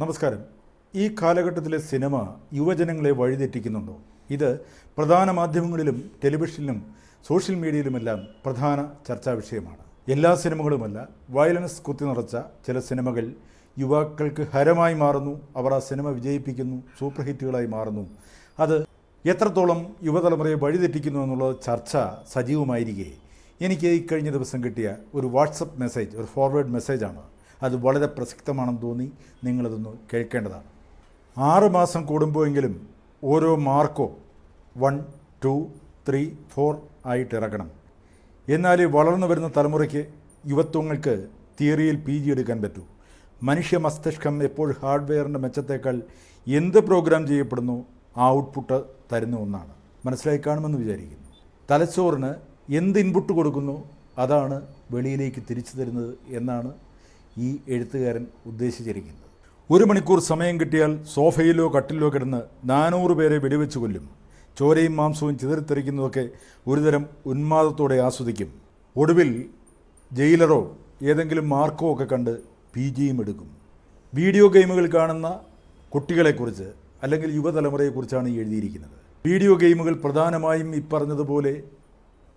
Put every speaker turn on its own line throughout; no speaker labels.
നമസ്കാരം. ഈ കാലഘട്ടത്തിലെ സിനിമ യുവജനങ്ങളെ വഴിതെറ്റിക്കുന്നുണ്ടോ? ഇത് പ്രധാന മാധ്യമങ്ങളിലും ടെലിവിഷനിലും സോഷ്യൽ മീഡിയയിലുമെല്ലാം പ്രധാന ചർച്ചാ വിഷയമാണ്. എല്ലാ സിനിമകളുമല്ല വയലൻസ് കുത്തി നിറച്ച ചില സിനിമകൾ യുവാക്കൾക്ക് ഹരമായി മാറുന്നു അവർ ആ സിനിമ വിജയിപ്പിക്കുന്നു സൂപ്പർ ഹിറ്റുകളായി മാറുന്നു. അത് എത്രത്തോളം യുവതലമുറയെ വഴിതെറ്റിക്കുന്നു എന്നുള്ള ചർച്ച സജീവമായിരിക്കെ. എനിക്ക് ഈ കഴിഞ്ഞ ദിവസം കിട്ടിയ ഒരു വാട്സപ്പ് മെസ്സേജ് ഒരു ഫോർവേഡ് മെസ്സേജാണ്. അത് വളരെ പ്രസക്തമാണെന്ന് തോന്നി നിങ്ങളതൊന്ന് കേൾക്കേണ്ടതാണ്. ആറ് മാസം കൂടുമ്പോഴെങ്കിലും ഓരോ Marco one two three four ആയിട്ട് ഇറക്കണം എന്നാൽ വളർന്നു വരുന്ന തലമുറയ്ക്ക് യുവത്വങ്ങൾക്ക് തിയറിയിൽ പി ജി എടുക്കാൻ പറ്റൂ. മനുഷ്യ മസ്തിഷ്കം എപ്പോൾ ഹാർഡ്വെയറിന്റെ മെച്ചത്തേക്കാൾ എന്ത് പ്രോഗ്രാം ചെയ്യപ്പെടുന്നു ആ ഔട്ട്പുട്ട് തരുന്ന ഒന്നാണ്. മനസ്സിലായി കാണുമെന്ന് വിചാരിക്കുന്നു. തലച്ചോറിന് എന്ത് ഇൻപുട്ട് കൊടുക്കുന്നു അതാണ് വെളിയിലേക്ക് തിരിച്ചു തരുന്നത് എന്നാണ് ഈ എഴുത്തുകാരൻ ഉദ്ദേശിച്ചിരിക്കുന്നത്. ഒരു മണിക്കൂർ സമയം കിട്ടിയാൽ സോഫയിലോ കട്ടിലോ കിടന്ന് നാനൂറ് പേരെ വെടിവെച്ച് കൊല്ലും. ചോരയും മാംസവും ചിതറിത്തെറിക്കുന്നതൊക്കെ ഒരുതരം ഉന്മാദത്തോടെ ആസ്വദിക്കും. ഒടുവിൽ ജയിലറോ ഏതെങ്കിലും മാർക്കോ ഒക്കെ കണ്ട് പി ജിയും എടുക്കും. വീഡിയോ ഗെയിമുകൾ കാണുന്ന കുട്ടികളെക്കുറിച്ച് അല്ലെങ്കിൽ യുവതലമുറയെക്കുറിച്ചാണ് എഴുതിയിരിക്കുന്നത്. വീഡിയോ ഗെയിമുകൾ പ്രധാനമായും ഈ പറഞ്ഞതുപോലെ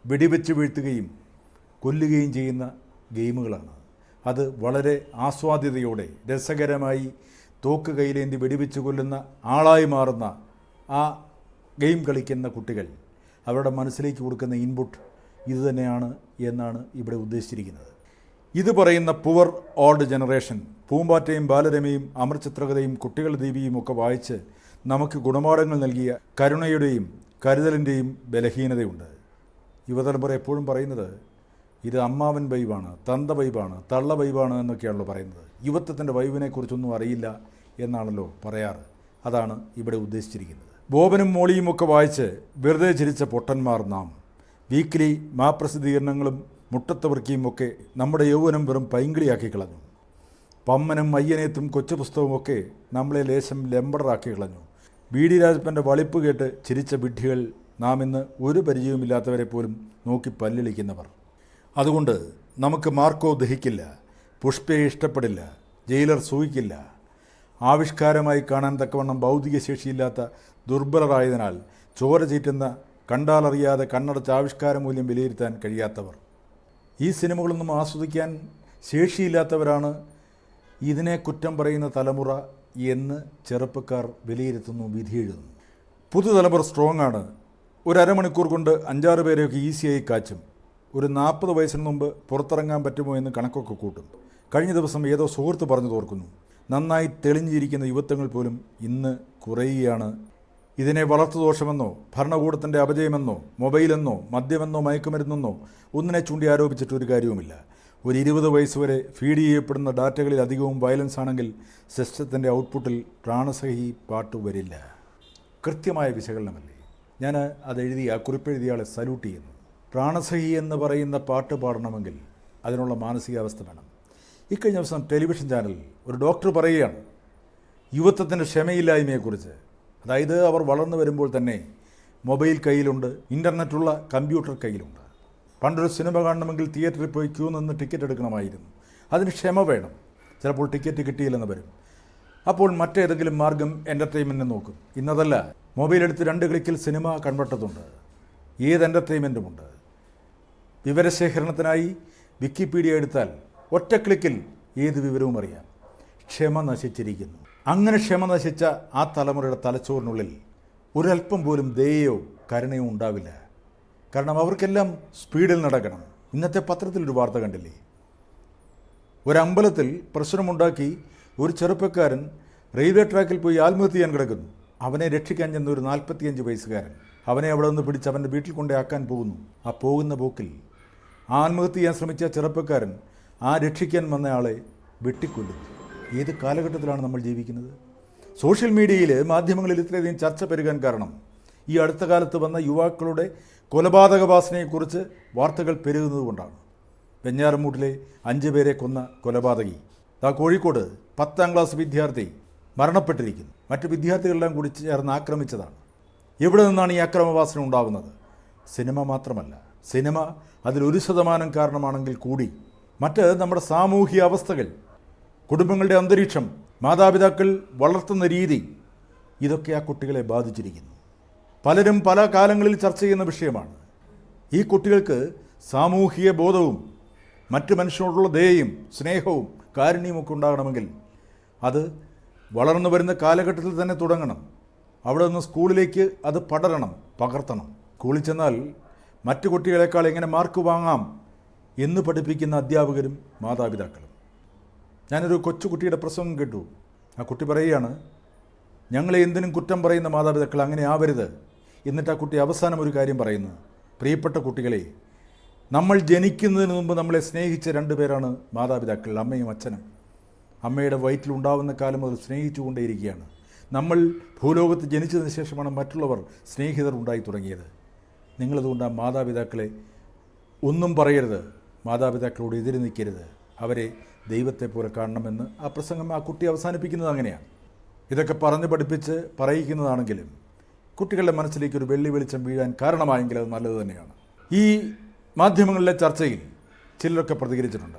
വെടിവെച്ച് വീഴ്ത്തുകയും കൊല്ലുകയും ചെയ്യുന്ന ഗെയിമുകളാണ്. അത് വളരെ ആസ്വാദ്യതയോടെ രസകരമായി തോക്ക് കയ്യിലേന്തി വെടിവെച്ച് കൊല്ലുന്ന ആളായി മാറുന്ന ആ ഗെയിം കളിക്കുന്ന കുട്ടികൾ അവരുടെ മനസ്സിലേക്ക് കൊടുക്കുന്ന ഇൻപുട്ട് ഇതുതന്നെയാണ് എന്നാണ് ഇവിടെ ഉദ്ദേശിച്ചിരിക്കുന്നത്. ഇത് പറയുന്ന പുവർ ഓൾഡ് ജനറേഷൻ പൂമ്പാറ്റയും ബാലരമയും അമർചിത്രകഥയും കുട്ടികൾ ദേവിയും ഒക്കെ വായിച്ച് നമുക്ക് ഗുണപാഠങ്ങൾ നൽകിയ കരുണയുടെയും കരുതലിന്റെയും ബലഹീനതയുണ്ട്. യുവതലമുറ എപ്പോഴും പറയുന്നത് ഇത് അമ്മാവൻ വൈബാണ് തന്ത വൈബാണ് തള്ള വൈബാണ് എന്നൊക്കെയാണല്ലോ പറയുന്നത്. യുവത്വത്തിന്റെ വൈബിനെക്കുറിച്ചൊന്നും അറിയില്ല എന്നാണല്ലോ പറയാറ്. അതാണ് ഇവിടെ ഉദ്ദേശിച്ചിരിക്കുന്നത്. ബോബനും മോളിയും ഒക്കെ വായിച്ച് വെറുതെ ചിരിച്ച പൊട്ടന്മാർ നാം. വീക്കിലി മാപ്രസിദ്ധീകരണങ്ങളും മുട്ടത്തവർക്കിയും ഒക്കെ നമ്മുടെ യൗവനം വെറും പൈങ്കിളിയാക്കി കളഞ്ഞു. പമ്മനും അയ്യനേത്തും കൊച്ചു പുസ്തകമൊക്കെ നമ്മളെ ലേശം ലെമ്പടറാക്കി കളഞ്ഞു. ബി ഡി രാജപ്പന്റെ വളിപ്പ് കേട്ട് ചിരിച്ച വിഡ്ഢികൾ നാം ഇന്ന് ഒരു പരിചയവുമില്ലാത്തവരെ പോലും നോക്കി പല്ലിളിക്കുന്നവർ. അതുകൊണ്ട് നമുക്ക് മാർക്കോ ദഹിക്കില്ല പുഷ്പയെ ഇഷ്ടപ്പെടില്ല ജയിലർ സൂഹിക്കില്ല ആവിഷ്കാരമായി കാണാൻ തക്കവണ്ണം ഭൗതിക ശേഷിയില്ലാത്ത ദുർബലരായതിനാൽ ചോര ചീറ്റുന്ന കണ്ടാലറിയാതെ കണ്ണടച്ച ആവിഷ്കാര മൂല്യം വിലയിരുത്താൻ കഴിയാത്തവർ. ഈ സിനിമകളൊന്നും ആസ്വദിക്കാൻ ശേഷിയില്ലാത്തവരാണ് ഇതിനെ കുറ്റം പറയുന്ന തലമുറ എന്ന് ചെറുപ്പക്കാർ വിലയിരുത്തുന്നു വിധി എഴുതുന്നു പുതുതലമുറ സ്ട്രോങ് ആണ് ഒരു അരമണിക്കൂർ കൊണ്ട് അഞ്ചാറ് പേരെയൊക്കെ ഈസിയായി കാച്ചും. ഒരു നാൽപ്പത് വയസ്സിന് മുമ്പ് പുറത്തിറങ്ങാൻ പറ്റുമോ എന്ന് കണക്കൊക്കെ കൂട്ടും. കഴിഞ്ഞ ദിവസം ഏതോ സുഹൃത്ത് പറഞ്ഞു തോർക്കുന്നു നന്നായി തെളിഞ്ഞിരിക്കുന്ന യുവത്വങ്ങൾ പോലും ഇന്ന് കുറയുകയാണ്. ഇതിനെ വളർത്തുദോഷമെന്നോ ഭരണകൂടത്തിന്റെ അപജയമെന്നോ മൊബൈലെന്നോ മദ്യമെന്നോ മയക്കുമരുന്നെന്നോ ഒന്നിനെ ചൂണ്ടി ആരോപിച്ചിട്ട് ഒരു കാര്യവുമില്ല. ഒരു ഇരുപത് വയസ്സ് വരെ ഫീഡ് ചെയ്യപ്പെടുന്ന ഡാറ്റകളിൽ അധികവും വയലൻസ് ആണെങ്കിൽ സിസ്റ്റത്തിന്റെ ഔട്ട്പുട്ടിൽ പ്രാണസഹി പാട്ട് വരില്ല. കൃത്യമായ വിശകലനമല്ലേ. ഞാൻ അതെഴുതി ആ കുറിപ്പെഴുതിയാളെ സല്യൂട്ട് ചെയ്യുന്നു. പ്രാണസഹി എന്ന് പറയുന്ന പാട്ട് പാടണമെങ്കിൽ അതിനുള്ള മാനസികാവസ്ഥ വേണം. ഇക്കഴിഞ്ഞ ദിവസം ടെലിവിഷൻ ചാനലിൽ ഒരു ഡോക്ടർ പറയുകയാണ് യുവത്വത്തിന്റെ ക്ഷമയില്ലായ്മയെക്കുറിച്ച്. അതായത് അവർ വളർന്നു വരുമ്പോൾ തന്നെ മൊബൈൽ കയ്യിലുണ്ട് ഇന്റർനെറ്റുള്ള കമ്പ്യൂട്ടർ കയ്യിലുണ്ട്. പണ്ടൊരു സിനിമ കാണണമെങ്കിൽ തിയേറ്ററിൽ പോയി ക്യൂ നിന്ന് ടിക്കറ്റ് എടുക്കണമായിരുന്നു. അതിന് ക്ഷമ വേണം. ചിലപ്പോൾ ടിക്കറ്റ് കിട്ടിയില്ലെന്ന് വരും. അപ്പോൾ മറ്റേതെങ്കിലും മാർഗം എന്റർടൈൻമെന്റ് നോക്കും. ഇന്നതല്ല മൊബൈൽ എടുത്ത് രണ്ട് ക്ലിക്കിൽ സിനിമ കൺവെട്ടത്തുണ്ട് ഏത് എന്റർടൈൻമെന്റുമുണ്ട് വിവരശേഖരണത്തിനായി വിക്കിപീഡിയ എടുത്താൽ ഒറ്റ ക്ലിക്കിൽ ഏത് വിവരവും അറിയാം. ക്ഷമ നശിച്ചിരിക്കുന്നു. അങ്ങനെ ക്ഷമ നശിച്ച ആ തലമുറയുടെ തലച്ചോറിനുള്ളിൽ ഒരല്പം പോലും ദയയോ കരുണയോ ഉണ്ടാവില്ല. കാരണം അവർക്കെല്ലാം സ്പീഡിൽ നടക്കണം. ഇന്നത്തെ പത്രത്തിൽ ഒരു വാർത്ത കണ്ടില്ലേ? ഒരമ്പലത്തിൽ പ്രശ്നമുണ്ടാക്കി ഒരു ചെറുപ്പക്കാരൻ റെയിൽവേ ട്രാക്കിൽ പോയി ആത്മഹത്യ ചെയ്യാൻ കിടക്കുന്നു. അവനെ രക്ഷിക്കാൻ ചെന്ന ഒരു നാൽപ്പത്തിയഞ്ച് വയസ്സുകാരൻ. അവനെ അവിടെ നിന്ന് പിടിച്ച് അവന്റെ വീട്ടിൽ കൊണ്ടേ ആക്കാൻ പോകുന്നു. ആ പോകുന്ന പോക്കിൽ ആത്മഹത്യ ചെയ്യാൻ ശ്രമിച്ച ചെറുപ്പക്കാരൻ ആ രക്ഷിക്കാൻ വന്നയാളെ വെട്ടിക്കൊല്ലുന്നു. ഏത് കാലഘട്ടത്തിലാണ് നമ്മൾ ജീവിക്കുന്നത്? സോഷ്യൽ മീഡിയയിൽ മാധ്യമങ്ങളിൽ ഇത്രയധികം ചർച്ച പെരുകാൻ കാരണം ഈ അടുത്ത കാലത്ത് വന്ന യുവാക്കളുടെ കൊലപാതക വാസനയെക്കുറിച്ച് വാർത്തകൾ പെരുകുന്നത് കൊണ്ടാണ്. വെഞ്ഞാറമൂട്ടിലെ അഞ്ച് പേരെ കൊന്ന കൊലപാതകി. ദാ കോഴിക്കോട് പത്താം ക്ലാസ് വിദ്യാർത്ഥി മരണപ്പെട്ടിരിക്കുന്നു. മറ്റ് വിദ്യാർത്ഥികളെല്ലാം കൂടി ചേർന്ന് ആക്രമിച്ചതാണ്. എവിടെ നിന്നാണ് ഈ അക്രമവാസന ഉണ്ടാകുന്നത്? സിനിമ മാത്രമല്ല. സിനിമ അതിലൊരു ശതമാനം കാരണമാണെങ്കിൽ കൂടി. മറ്റ് നമ്മുടെ സാമൂഹിക അവസ്ഥകൾ കുടുംബങ്ങളുടെ അന്തരീക്ഷം മാതാപിതാക്കൾ വളർത്തുന്ന രീതി. ഇതൊക്കെ ആ കുട്ടികളെ ബാധിച്ചിരിക്കുന്നു. പലരും പല കാലങ്ങളിൽ ചർച്ച ചെയ്യുന്ന വിഷയമാണ്. ഈ കുട്ടികൾക്ക് സാമൂഹിക ബോധവും മറ്റ് മനുഷ്യരോടുള്ള ദയയും സ്നേഹവും കാരുണ്യമൊക്കെ ഉണ്ടാകണമെങ്കിൽ അത് വളർന്നു വരുന്ന കാലഘട്ടത്തിൽ തന്നെ തുടങ്ങണം. അവിടെ നിന്ന് സ്കൂളിലേക്ക് അത് പടരണം പകർത്തണം. സ്കൂളിൽ ചെന്നാൽ മറ്റു കുട്ടികളെക്കാൾ എങ്ങനെ മാർക്ക് വാങ്ങാം എന്ന് പഠിപ്പിക്കുന്ന അധ്യാപകരും മാതാപിതാക്കളും. ഞാനൊരു കൊച്ചുകുട്ടിയുടെ പ്രസംഗം കേട്ടു. ആ കുട്ടി പറയുകയാണ് ഞങ്ങളെ എന്തിനും കുറ്റം പറയുന്ന മാതാപിതാക്കൾ അങ്ങനെ ആവരുത്. എന്നിട്ട് ആ കുട്ടി അവസാനം ഒരു കാര്യം പറയുന്നു. പ്രിയപ്പെട്ട കുട്ടികളെ നമ്മൾ ജനിക്കുന്നതിന് മുമ്പ് നമ്മളെ സ്നേഹിച്ച രണ്ട് പേരാണ് മാതാപിതാക്കൾ അമ്മയും അച്ഛനും. അമ്മയുടെ വയറ്റിലുണ്ടാവുന്ന കാലം മുതൽ സ്നേഹിച്ചുകൊണ്ടേയിരിക്കുകയാണ് നമ്മൾ ഭൂലോകത്ത് ജനിച്ചതിന് ശേഷമാണ് മറ്റുള്ളവർ സ്നേഹിതർ ഉണ്ടായി തുടങ്ങിയത്. നിങ്ങളതുകൊണ്ട് ആ മാതാപിതാക്കളെ ഒന്നും പറയരുത്. മാതാപിതാക്കളോട് എതിര് നിൽക്കരുത്. അവരെ ദൈവത്തെ പോലെ കാണണമെന്ന് ആ പ്രസംഗം ആ കുട്ടി അവസാനിപ്പിക്കുന്നത് അങ്ങനെയാണ്. ഇതൊക്കെ പറഞ്ഞ് പഠിപ്പിച്ച് പറയിക്കുന്നതാണെങ്കിലും കുട്ടികളുടെ മനസ്സിലേക്ക് ഒരു വെള്ളി വെളിച്ചം വീഴാൻ കാരണമായെങ്കിൽ അത് നല്ലത് തന്നെയാണ്. ഈ മാധ്യമങ്ങളിലെ ചർച്ചയിൽ ചിലരൊക്കെ പ്രതികരിച്ചിട്ടുണ്ട്.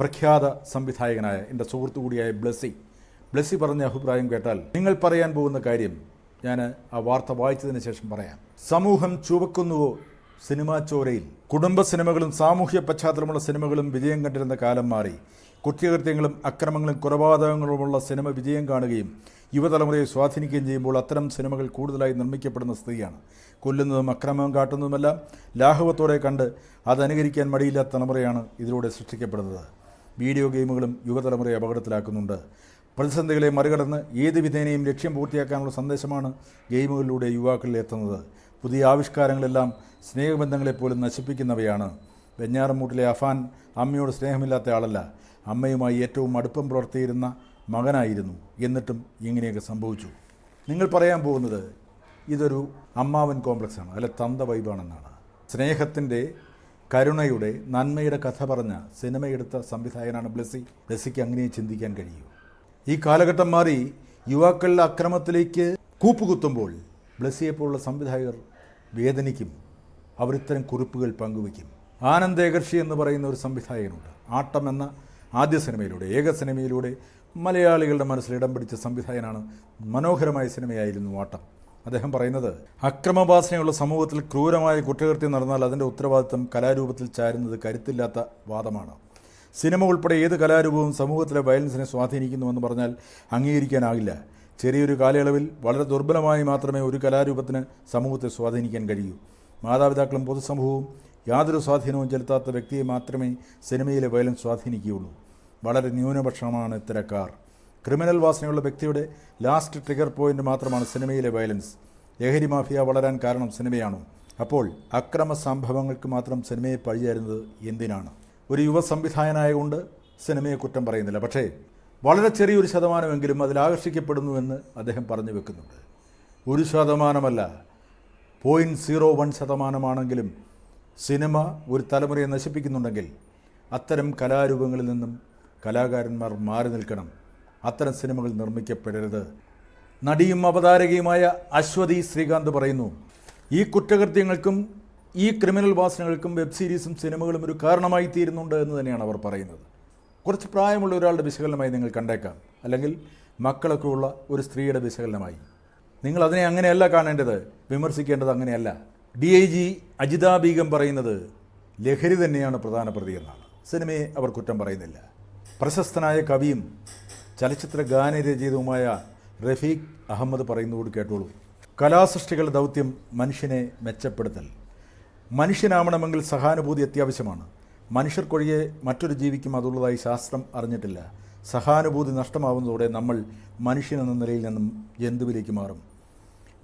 പ്രഖ്യാത സംവിധായകനായ എന്റെ സുഹൃത്തു കൂടിയായ ബ്ലസ്സി. ബ്ലസ്സി പറഞ്ഞ അഭിപ്രായം കേട്ടാൽ നിങ്ങൾ പറയാൻ പോകുന്ന കാര്യം ഞാൻ ആ വാർത്ത വായിച്ചതിന് ശേഷം പറയാം. സമൂഹം ചുവക്കുന്നുവോ? സിനിമാ ചോരയിൽ. കുടുംബ സിനിമകളും സാമൂഹ്യ പശ്ചാത്തലമുള്ള സിനിമകളും വിജയം കണ്ടിരുന്ന കാലം മാറി. കുറ്റകൃത്യങ്ങളും അക്രമങ്ങളും കൊലപാതകങ്ങളുമുള്ള സിനിമ വിജയം കാണുകയും യുവതലമുറയെ സ്വാധീനിക്കുകയും ചെയ്യുമ്പോൾ അത്തരം സിനിമകൾ കൂടുതലായി നിർമ്മിക്കപ്പെടുന്ന സ്ഥിതിയാണ്. കൊല്ലുന്നതും അക്രമം കാട്ടുന്നതുമെല്ലാം ലാഘവത്തോടെ കണ്ട് അത് അനുകരിക്കാൻ മടിയില്ലാത്ത തലമുറയാണ് ഇതിലൂടെ സൃഷ്ടിക്കപ്പെടുന്നത്. വീഡിയോ ഗെയിമുകളും യുവതലമുറയെ അപകടത്തിലാക്കുന്നുണ്ട്. പ്രതിസന്ധികളെ മറികടന്ന് ഏത് വിധേനയും ലക്ഷ്യം പൂർത്തിയാക്കാനുള്ള സന്ദേശമാണ് ഗെയിമുകളിലൂടെ യുവാക്കളിൽ എത്തുന്നത്. പുതിയ ആവിഷ്കാരങ്ങളെല്ലാം സ്നേഹബന്ധങ്ങളെപ്പോലും നശിപ്പിക്കുന്നവയാണ്. വെഞ്ഞാറമൂട്ടിലെ അഫാൻ അമ്മയോട് സ്നേഹമില്ലാത്ത ആളല്ല. അമ്മയുമായി ഏറ്റവും അടുപ്പം പുലർത്തിയിരുന്ന മകനായിരുന്നു. എന്നിട്ടും ഇങ്ങനെയൊക്കെ സംഭവിച്ചു. നിങ്ങൾ പറയാൻ പോകുന്നത് ഇതൊരു അമ്മാവൻ കോംപ്ലക്സാണ്. അല്ലെ തന്ത വൈബാണെന്നാണ്. സ്നേഹത്തിന്റെ കരുണയുടെ നന്മയുടെ കഥ പറഞ്ഞ സിനിമയെടുത്ത സംവിധായകനാണ് ബ്ലസ്സി. ബ്ലസ്സിക്ക് അങ്ങനെ ചിന്തിക്കാൻ കഴിയൂ ഈ കാലഘട്ടം മാറി യുവാക്കളുടെ അക്രമത്തിലേക്ക് കൂപ്പുകുത്തുമ്പോൾ ബ്ലെസ്സിയെപ്പോലുള്ള സംവിധായകർ വേദനിക്കും. അവർ ഇത്തരം കുറിപ്പുകൾ പങ്കുവയ്ക്കും. ആനന്ദ് ഏകർഷി എന്ന് പറയുന്ന ഒരു സംവിധായകനുണ്ട്. ആട്ടം എന്ന ആദ്യ സിനിമയിലൂടെ ഏക സിനിമയിലൂടെ മലയാളികളുടെ മനസ്സിൽ ഇടം പിടിച്ച സംവിധായകനാണ് മനോഹരമായ സിനിമയായിരുന്നു ആട്ടം. അദ്ദേഹം പറയുന്നത് അക്രമവാസനയുള്ള സമൂഹത്തിൽ ക്രൂരമായ കുറ്റകൃത്യം നടന്നാൽ അതിന്റെ ഉത്തരവാദിത്തം കലാരൂപത്തിൽ ചാരുന്നത് കരുത്തില്ലാത്ത വാദമാണ്. സിനിമ ഉൾപ്പെടെ ഏത് കലാരൂപവും സമൂഹത്തിലെ വയലൻസിനെ സ്വാധീനിക്കുന്നുവെന്ന് പറഞ്ഞാൽ അംഗീകരിക്കാനാകില്ല. ചെറിയൊരു കാലയളവിൽ വളരെ ദുർബലമായി മാത്രമേ ഒരു കലാരൂപത്തിന് സമൂഹത്തെ സ്വാധീനിക്കാൻ കഴിയൂ. മാതാപിതാക്കളും പൊതുസമൂഹവും യാതൊരു സ്വാധീനവും ചെലുത്താത്ത വ്യക്തിയെ മാത്രമേ സിനിമയിലെ വയലൻസ് സ്വാധീനിക്കുകയുള്ളൂ. വളരെ ന്യൂനപക്ഷമാണ് ഇത്തരക്കാർ ക്രിമിനൽ വാസനയുള്ള വ്യക്തിയുടെ ലാസ്റ്റ് ട്രിഗർ പോയിന്റ് മാത്രമാണ് സിനിമയിലെ വയലൻസ്. ലഹരി മാഫിയ വളരാൻ കാരണം സിനിമയാണോ? അപ്പോൾ അക്രമ സംഭവങ്ങൾക്ക് മാത്രം സിനിമയെ പഴിചേരുന്നത് എന്തിനാണ്? ഒരു യുവ സംവിധായകനായതുകൊണ്ട് സിനിമയെ കുറ്റം പറയുന്നില്ല. പക്ഷേ വളരെ ചെറിയൊരു ശതമാനമെങ്കിലും അതിൽ ആകർഷിക്കപ്പെടുന്നുവെന്ന് അദ്ദേഹം പറഞ്ഞു വെക്കുന്നുണ്ട്. ഒരു ശതമാനമല്ല പോയിന്റ് സീറോ വൺ ശതമാനമാണെങ്കിലും സിനിമ ഒരു തലമുറയെ നശിപ്പിക്കുന്നുണ്ടെങ്കിൽ അത്തരം കലാരൂപങ്ങളിൽ നിന്നും കലാകാരന്മാർ മാറി നിൽക്കണം. അത്തരം സിനിമകൾ നിർമ്മിക്കപ്പെടരുത്. നടിയും അവതാരകയുമായ അശ്വതി ശ്രീകാന്ത് പറയുന്നു ഈ കുറ്റകൃത്യങ്ങൾക്കും ഈ ക്രിമിനൽ വാസനകൾക്കും വെബ് സീരീസും സിനിമകളും ഒരു കാരണമായി തീരുന്നുണ്ട് എന്ന് തന്നെയാണ് അവർ പറയുന്നത്. കുറച്ച് പ്രായമുള്ള ഒരാളുടെ വിശകലനമായി നിങ്ങൾ കണ്ടേക്കാം. അല്ലെങ്കിൽ മക്കളൊക്കെ ഉള്ള ഒരു സ്ത്രീയുടെ വിശകലനമായി. നിങ്ങൾ അതിനെ അങ്ങനെയല്ല കാണേണ്ടത് വിമർശിക്കേണ്ടത് അങ്ങനെയല്ല. D I G Ajitha Begum പറയുന്നത് ലഹരി തന്നെയാണ് പ്രധാന പ്രതി എന്നാണ്. സിനിമയെ അവർ കുറ്റം പറയുന്നില്ല. പ്രശസ്തനായ കവിയും ചലച്ചിത്ര ഗാനരചയിതവുമായ റഫീഖ് അഹമ്മദ് പറയുന്നതോട് കേട്ടോളൂ. കലാസൃഷ്ടികളുടെ ദൗത്യം മനുഷ്യനെ മെച്ചപ്പെടുത്തൽ. മനുഷ്യനാവണമെങ്കിൽ സഹാനുഭൂതി അത്യാവശ്യമാണ്. മനുഷ്യർക്കൊഴികെ മറ്റൊരു ജീവിക്കും അതുള്ളതായി ശാസ്ത്രം അറിഞ്ഞിട്ടില്ല. സഹാനുഭൂതി നഷ്ടമാവുന്നതോടെ നമ്മൾ മനുഷ്യൻ എന്ന നിലയിൽ നിന്നും ജന്തുവിലേക്ക് മാറും.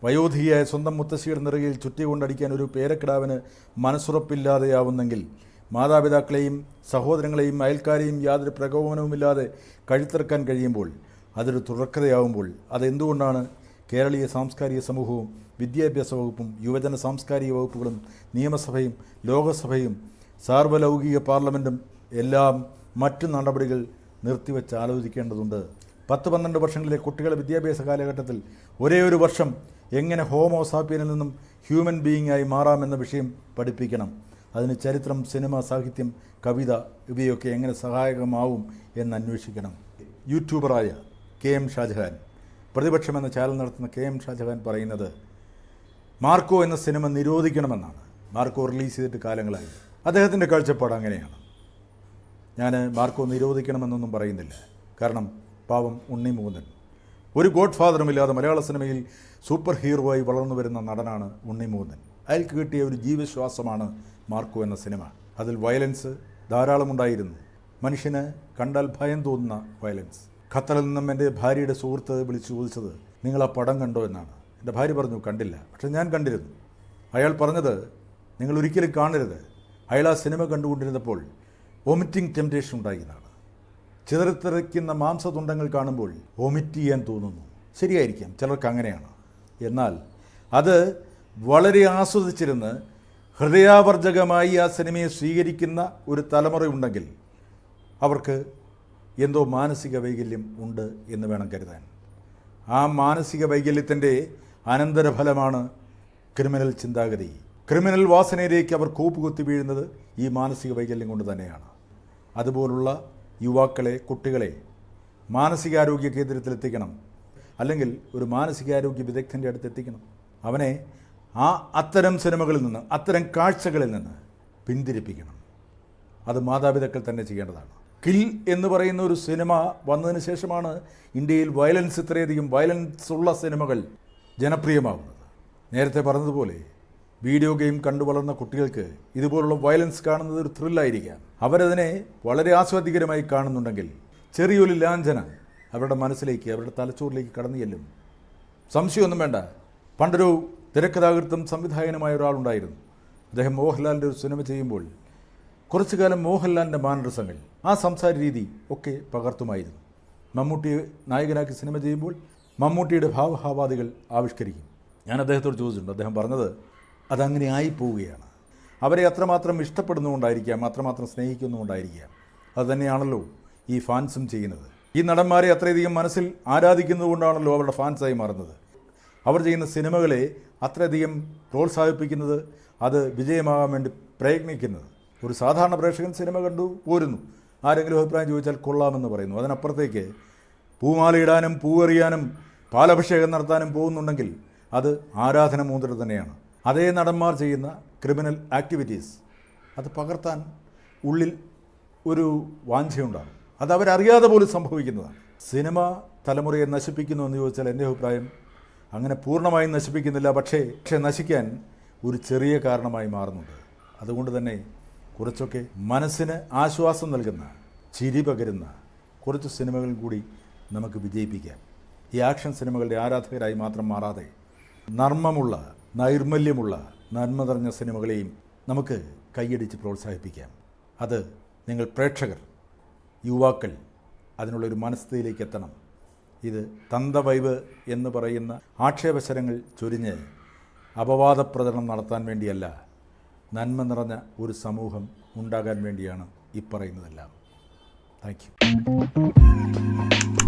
വയോധികയായ സ്വന്തം മുത്തശ്ശിയുടെ നിറയിൽ ചുറ്റി കൊണ്ടടിക്കാൻ ഒരു പേരക്കിടാവിന് മനസ്സുറപ്പില്ലാതെയാവുന്നെങ്കിൽ മാതാപിതാക്കളെയും സഹോദരങ്ങളെയും അയൽക്കാരെയും യാതൊരു പ്രകോപനവുമില്ലാതെ കഴുത്തിറക്കാൻ കഴിയുമ്പോൾ അതൊരു തുടർക്കഥയാവുമ്പോൾ അതെന്തുകൊണ്ടാണ് കേരളീയ സാംസ്കാരിക സമൂഹവും വിദ്യാഭ്യാസ വകുപ്പും യുവജന സാംസ്കാരിക വകുപ്പുകളും നിയമസഭയും ലോകസഭയും സാർവലൗകിക പാർലമെന്റും എല്ലാം മറ്റു നടപടികൾ നിർത്തിവെച്ച് ആലോചിക്കേണ്ടതുണ്ട്. പത്ത് പന്ത്രണ്ട് വർഷങ്ങളിലെ കുട്ടികളുടെ വിദ്യാഭ്യാസ കാലഘട്ടത്തിൽ ഒരേ ഒരു വർഷം എങ്ങനെ ഹോമോസാപ്പിയനിൽ നിന്നും ഹ്യൂമൻ ബീയിങ് ആയി മാറാമെന്ന വിഷയം പഠിപ്പിക്കണം. അതിന് ചരിത്രം സിനിമ സാഹിത്യം കവിത ഇവയൊക്കെ എങ്ങനെ സഹായകമാവും എന്ന് അന്വേഷിക്കണം യൂട്യൂബറായ കെ എം ഷാജഹാൻ പ്രതിപക്ഷം എന്ന ചാനൽ നടത്തുന്ന കെ എം ഷാജഹാൻ പറയുന്നത് മാർക്കോ എന്ന സിനിമ നിരോധിക്കണമെന്നാണ്. മാർക്കോ റിലീസ് ചെയ്തിട്ട് കാലങ്ങളായി. അദ്ദേഹത്തിന്റെ കാഴ്ചപ്പാട് അങ്ങനെയാണ്. ഞാൻ മാർക്കോ നിരോധിക്കണമെന്നൊന്നും പറയുന്നില്ല. കാരണം പാവം ഉണ്ണി മൂന്നൻ. ഒരു ഗോഡ് ഫാദറുമില്ലാതെ മലയാള സിനിമയിൽ സൂപ്പർ ഹീറോയായി വളർന്നു വരുന്ന നടനാണ് ഉണ്ണി മൂന്നൻ. അയാൾക്ക് കിട്ടിയ ഒരു ജീവശ്വാസമാണ് മാർക്കോ എന്ന സിനിമ. അതിൽ വയലൻസ് ധാരാളമുണ്ടായിരുന്നു. മനുഷ്യന് കണ്ടാൽ ഭയം തോന്നുന്ന വയലൻസ്. ഖത്തറിൽ നിന്നും എന്റെ ഭാര്യയുടെ സുഹൃത്ത് വിളിച്ചു ചോദിച്ചത് നിങ്ങൾ ആ പടം കണ്ടോ എന്നാണ്. എന്റെ ഭാര്യ പറഞ്ഞു കണ്ടില്ല. പക്ഷെ ഞാൻ കണ്ടിരുന്നു. അയാൾ പറഞ്ഞത് നിങ്ങൾ ഒരിക്കലും കാണരുത്. അയാൾ ആ സിനിമ കണ്ടുകൊണ്ടിരുന്നപ്പോൾ വോമിറ്റിംഗ് ടെംപ്റ്റേഷൻ ഉണ്ടായിരുന്നതാണ് ചിതറിത്തെറിക്കുന്ന മാംസതുണ്ടങ്ങൾ കാണുമ്പോൾ വോമിറ്റ് ചെയ്യാൻ തോന്നുന്നു. ശരിയായിരിക്കാം ചിലർക്ക് അങ്ങനെയാണ്. എന്നാൽ അത് വളരെ ആസ്വദിച്ചിരുന്ന് ഹൃദയാവർജകമായി ആ സിനിമയെ സ്വീകരിക്കുന്ന ഒരു തലമുറയുണ്ടെങ്കിൽ അവർക്ക് എന്തോ മാനസിക വൈകല്യം ഉണ്ട് എന്ന് വേണം കരുതാൻ. ആ മാനസിക വൈകല്യത്തിന്റെ അനന്തരഫലമാണ് ക്രിമിനൽ ചിന്താഗതി. ക്രിമിനൽ വാസനയിലേക്ക് അവർ കൂപ്പുകുത്തി വീഴുന്നത് ഈ മാനസിക വൈകല്യം കൊണ്ട് തന്നെയാണ്. അതുപോലുള്ള യുവാക്കളെ കുട്ടികളെ മാനസികാരോഗ്യ കേന്ദ്രത്തിലെത്തിക്കണം. അല്ലെങ്കിൽ ഒരു മാനസികാരോഗ്യ വിദഗ്ധന്റെ അടുത്ത് എത്തിക്കണം. അവനെ ആ അത്തരം സിനിമകളിൽ നിന്ന് അത്തരം കാഴ്ചകളിൽ നിന്ന് പിന്തിരിപ്പിക്കണം. അത് മാതാപിതാക്കൾ തന്നെ ചെയ്യേണ്ടതാണ്. കിൽ എന്ന് പറയുന്ന ഒരു സിനിമ വന്നതിന് ശേഷമാണ് ഇന്ത്യയിൽ വയലൻസ് ഇത്രയധികം വയലൻസ് ഉള്ള സിനിമകൾ ജനപ്രിയമാകുന്നത്. നേരത്തെ പറഞ്ഞതുപോലെ വീഡിയോ ഗെയിം കണ്ടു വളർന്ന കുട്ടികൾക്ക് ഇതുപോലുള്ള വയലൻസ് കാണുന്നത് ഒരു ത്രില്ലായിരിക്കാം. അവരതിനെ വളരെ ആസ്വാദികരമായി കാണുന്നുണ്ടെങ്കിൽ ചെറിയൊരു ലാഞ്ചന അവരുടെ മനസ്സിലേക്ക് അവരുടെ തലച്ചോറിലേക്ക് കടന്നു ചെല്ലും. സംശയമൊന്നും വേണ്ട. പണ്ടൊരു തിരക്കഥാകൃത്തും സംവിധായകനുമായ ഒരാളുണ്ടായിരുന്നു. അദ്ദേഹം മോഹൻലാലിന്റെ ഒരു സിനിമ ചെയ്യുമ്പോൾ കുറച്ചു കാലം മോഹൻലാലിന്റെ മാനരസങ്ങൾ ആ സംസാര രീതി ഒക്കെ പകർത്തുമായിരുന്നു. മമ്മൂട്ടിയെ നായകനാക്കി സിനിമ ചെയ്യുമ്പോൾ മമ്മൂട്ടിയുടെ ഭാവഭാവാദികൾ ആവിഷ്കരിക്കും. ഞാൻ അദ്ദേഹത്തോട് ചോദിച്ചിട്ടുണ്ട് അദ്ദേഹം പറഞ്ഞത് അതങ്ങനെ ആയിപ്പോവുകയാണ്. അവരെ അത്രമാത്രം ഇഷ്ടപ്പെടുന്നുകൊണ്ടായിരിക്കാം അത്രമാത്രം സ്നേഹിക്കുന്നുകൊണ്ടായിരിക്കാം. അതുതന്നെയാണല്ലോ ഈ ഫാൻസും ചെയ്യുന്നത്. ഈ നടന്മാരെ അത്രയധികം മനസ്സിൽ ആരാധിക്കുന്നതുകൊണ്ടാണല്ലോ അവരുടെ ഫാൻസായി മാറുന്നത്. അവർ ചെയ്യുന്ന സിനിമകളെ അത്രയധികം പ്രോത്സാഹിപ്പിക്കുന്നത് അത് വിജയമാകാൻ വേണ്ടി പ്രയത്നിക്കുന്നത്. ഒരു സാധാരണ പ്രേക്ഷകൻ സിനിമ കണ്ടു പോരുന്നു. ആരെങ്കിലും അഭിപ്രായം ചോദിച്ചാൽ കൊള്ളാമെന്ന് പറയുന്നു. അതിനപ്പുറത്തേക്ക് പൂമാലയിടാനും പൂവെറിയാനും പാലഭിഷേകം നടത്താനും പോകുന്നുണ്ടെങ്കിൽ അത് ആരാധന മൂന്നിട്ട് തന്നെയാണ്. അതേ നടന്മാർ ചെയ്യുന്ന ക്രിമിനൽ ആക്ടിവിറ്റീസ് അത് പകർത്താൻ ഉള്ളിൽ ഒരു വാഞ്ചയുണ്ടാകും. അത് അവരറിയാതെ പോലും സംഭവിക്കുന്നതാണ്. സിനിമ തലമുറയെ നശിപ്പിക്കുന്നു എന്ന് ചോദിച്ചാൽ എന്റെ അഭിപ്രായം അങ്ങനെ പൂർണമായും നശിപ്പിക്കുന്നില്ല. പക്ഷേ പക്ഷേ നശിക്കാൻ ഒരു ചെറിയ കാരണമായി മാറുന്നുണ്ട്. അതുകൊണ്ട് തന്നെ കുറച്ചൊക്കെ മനസ്സിന് ആശ്വാസം നൽകുന്ന ചിരി പകരുന്ന കുറച്ച് സിനിമകളും കൂടി നമുക്ക് വിജയിപ്പിക്കാം. ഈ ആക്ഷൻ സിനിമകളുടെ ആരാധകരായി മാത്രം മാറാതെ നർമ്മമുള്ള നൈർമല്യമുള്ള നന്മ നിറഞ്ഞ സിനിമകളെയും നമുക്ക് കൈയടിച്ച് പ്രോത്സാഹിപ്പിക്കാം. അത് നിങ്ങൾ പ്രേക്ഷകർ യുവാക്കൾ അതിനുള്ളൊരു മനസ്ഥിതിയിലേക്ക് എത്തണം. ഇത് തന്തവൈവ് എന്ന് പറയുന്ന ആക്ഷേപശരങ്ങൾ ചൊരിഞ്ഞ് അപവാദ പ്രചരണം നടത്താൻ വേണ്ടിയല്ല. നന്മ നിറഞ്ഞ ഒരു സമൂഹം ഉണ്ടാകാൻ വേണ്ടിയാണ് ഈ പറയുന്നതെല്ലാം. Thank you